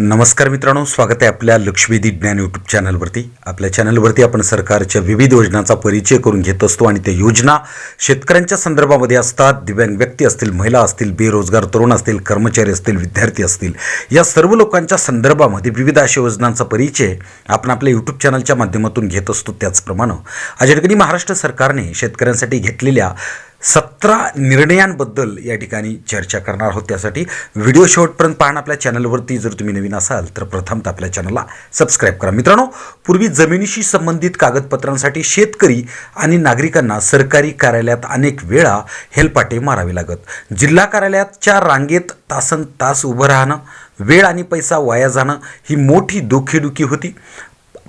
नमस्कार मित्रांनो स्वागत आहे आपल्या लक्ष्मीदी ज्ञान यूट्यूब चॅनलवरती आपल्या चॅनलवरती आपण सरकारच्या विविध योजनांचा परिचय करून घेत असतो आणि त्या योजना शेतकऱ्यांच्या संदर्भामध्ये असतात. दिव्यांग व्यक्ती असतील महिला असतील बेरोजगार तरुण असतील कर्मचारी असतील विद्यार्थी असतील. या सर्व लोकांच्या संदर्भामध्ये विविध अशा योजनांचा परिचय आपण आपल्या यूट्यूब चॅनलच्या माध्यमातून घेत असतो त्याचप्रमाणे. आज ठिकाणी महाराष्ट्र सरकारने शेतकऱ्यांसाठी घेतलेल्या सतरा निर्णयांबद्दल या ठिकाणी चर्चा करणार आहोत. त्यासाठी व्हिडिओ शेवटपर्यंत पाहणं आपल्या चॅनलवरती. जर तुम्ही नवीन असाल तर प्रथमतः आपल्या चॅनलला सबस्क्राईब करा. मित्रांनो पूर्वी जमिनीशी संबंधित कागदपत्रांसाठी शेतकरी आणि नागरिकांना सरकारी कार्यालयात अनेक वेळा हेलपाटे मारावे लागत. जिल्हा कार्यालयाच्या रांगेत तासन तास उभं राहणं वेळ आणि पैसा वाया जाणं ही मोठी डोकेदुखी होती.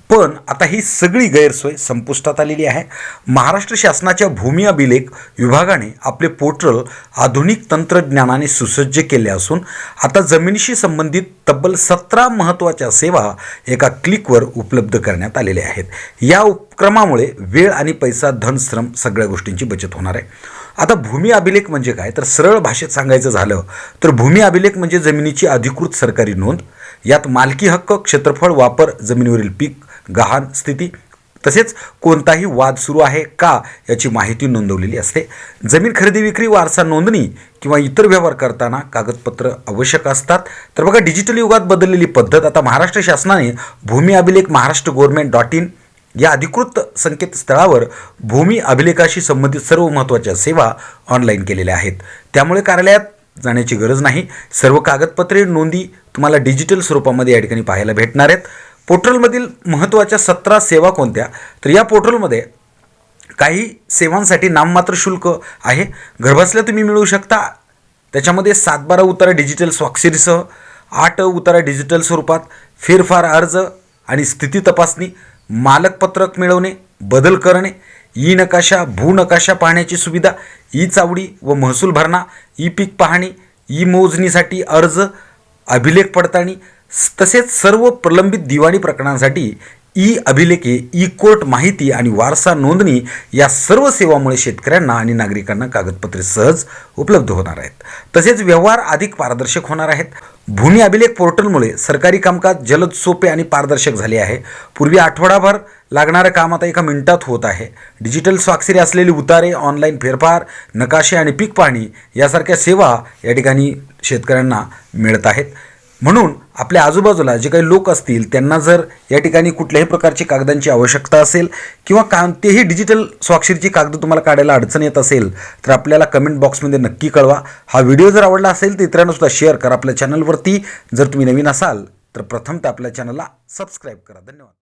पण आता ही सगळी गैरसोय संपुष्टात आलेली आहे. महाराष्ट्र शासनाच्या भूमी अभिलेख विभागाने आपले पोर्टल आधुनिक तंत्रज्ञानाने सुसज्ज केले असून आता जमिनीशी संबंधित तब्बल सतरा महत्त्वाच्या सेवा एका क्लिकवर उपलब्ध करण्यात आलेल्या आहेत. या उपक्रमामुळे वेळ आणि पैसा धन श्रम सगळ्या गोष्टींची बचत होणार आहे. आता भूमी अभिलेख म्हणजे काय? तर सरळ भाषेत सांगायचं झालं तर भूमी अभिलेख म्हणजे जमिनीची अधिकृत सरकारी नोंद यात मालकी हक्क क्षेत्रफळ वापर जमिनीवरील पीक गहाण स्थिती. तसेच कोणताही वाद सुरू आहे का याची माहिती नोंदवलेली असते. जमीन खरेदी विक्री वारसा नोंदणी किंवा इतर व्यवहार करताना कागदपत्र आवश्यक असतात. तर बघा डिजिटल युगात बदललेली पद्धत आता महाराष्ट्र शासनाने भूमी अभिलेख महाराष्ट्र गव्हर्नमेंट डॉट इन या अधिकृत संकेतस्थळावर भूमी अभिलेखाशी संबंधित सर्व महत्त्वाच्या सेवा ऑनलाईन केलेल्या आहेत. त्यामुळे कार्यालयात जाण्याची गरज नाही. सर्व कागदपत्रे नोंदी तुम्हाला डिजिटल स्वरूपामध्ये या ठिकाणी पाहायला भेटणार आहेत. पोर्टलमधील महत्त्वाच्या सतरा सेवा कोणत्या? तर या पोर्टलमध्ये काही सेवांसाठी नाममात्र शुल्क आहे. घरबसल्या तुम्ही मिळवू शकता. त्याच्यामध्ये सात बारा उतारा डिजिटल स्वाक्षरीसह आठ उतारा डिजिटल स्वरूपात फेरफार अर्ज आणि स्थिती तपासणी मालकपत्रक मिळवणे बदल करणे ई नकाशा भू नकाशा पाहण्याची सुविधा ई चावडी व महसूल भरणा ई पीक पाहणी ई मोजणीसाठी अर्ज अभिलेख पडताळणी तसेच सर्व प्रलंबित दिवाणी प्रकरणांसाठी ई अभिलेखे ई कोर्ट माहिती आणि वारसा नोंदणी या सर्व सेवामुळे शेतकऱ्यांना आणि नागरिकांना कागदपत्रे सहज उपलब्ध होणार आहेत. तसेच व्यवहार अधिक पारदर्शक होणार आहेत. भूमी अभिलेख पोर्टलमुळे सरकारी कामकाज जलद सोपे आणि पारदर्शक झाले आहे. पूर्वी आठवडाभर लागणारं काम आता एका मिनिटात होत आहे. डिजिटल स्वाक्षरी असलेली उतारे ऑनलाईन फेरफार नकाशे आणि पीक पाहणी यासारख्या सेवा या ठिकाणी शेतकऱ्यांना मिळत आहेत. म्हणून आपल्या आजूबाजूला जे काही लोक असतील त्यांना जर या ठिकाणी कुठल्याही प्रकारची कागदांची आवश्यकता असेल किंवा कोणतेही डिजिटल स्वाक्षरीची कागद तुम्हाला काढायला अडचण येत असेल तर आपल्याला कमेंट बॉक्समध्ये नक्की कळवा. हा व्हिडिओ जर आवडला असेल तर इतरांनासुद्धा शेअर करा आपल्या चॅनलवरती जर तुम्ही नवीन असाल तर प्रथम तर आपल्या चॅनलला सबस्क्राईब करा. धन्यवाद.